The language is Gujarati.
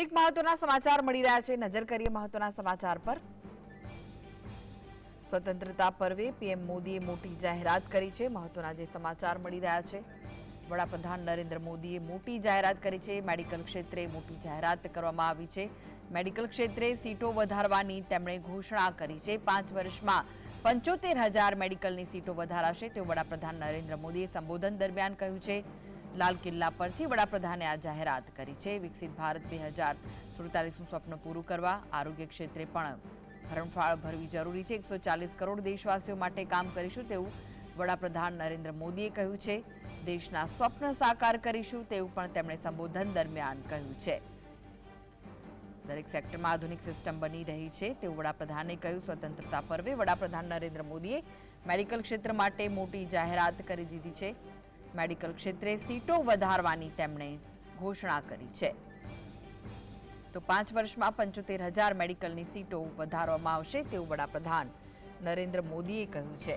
એક મહત્વના સમાચાર મળી રહ્યા છે. નજર કરીએ મહત્વના સમાચાર પર. સ્વતંત્રતા પર્વે પીએમ મોદીએ મોટી જાહેરાત કરી છે. મહત્વના જે સમાચાર મળી રહ્યા છે. વડાપ્રધાન નરેન્દ્ર મોદીએ મોટી જાહેરાત કરી છે. મેડિકલ ક્ષેત્રે મોટી જાહેરાત કરવામાં આવી છે. મેડિકલ ક્ષેત્રે સીટો વધારવાની તેમણે ઘોષણા કરી છે. પાંચ વર્ષમાં પંચોતેર હજાર મેડિકલની સીટો વધારાશે તેવું વડાપ્રધાન નરેન્દ્ર મોદીએ સંબોધન દરમિયાન કહ્યું છે. લાલ કિલ્લા પરથી વડાપ્રધાને આ જાહેરાત કરી છે. વિકસિત ભારત બે હજાર સુડતાલીસનું સ્વપ્ન પૂરું કરવા આરોગ્ય ક્ષેત્રે પણ હરણફાળ ભરવી જરૂરી છે. એકસો ચાલીસ કરોડ દેશવાસીઓ માટે કામ કરીશું તેવું વડાપ્રધાન નરેન્દ્ર મોદીએ કહ્યું છે. દેશના સ્વપ્ન સાકાર કરીશું તેવું પણ તેમણે સંબોધન દરમિયાન કહ્યું છે. દરેક સેક્ટરમાં આધુનિક સિસ્ટમ બની રહી છે તેવું વડાપ્રધાને કહ્યું. સ્વતંત્રતા પર્વે વડાપ્રધાન નરેન્દ્ર મોદીએ મેડિકલ ક્ષેત્ર માટે મોટી જાહેરાત કરી દીધી છે. મેડિકલ ક્ષેત્રે સીટો વધારવાની તેમણે ઘોષણા કરી છે. તો પાંચ વર્ષમાં પંચોતેર હજાર મેડિકલની સીટો વધારવામાં આવશે તેવું વડાપ્રધાન નરેન્દ્ર મોદીએ કહ્યું છે.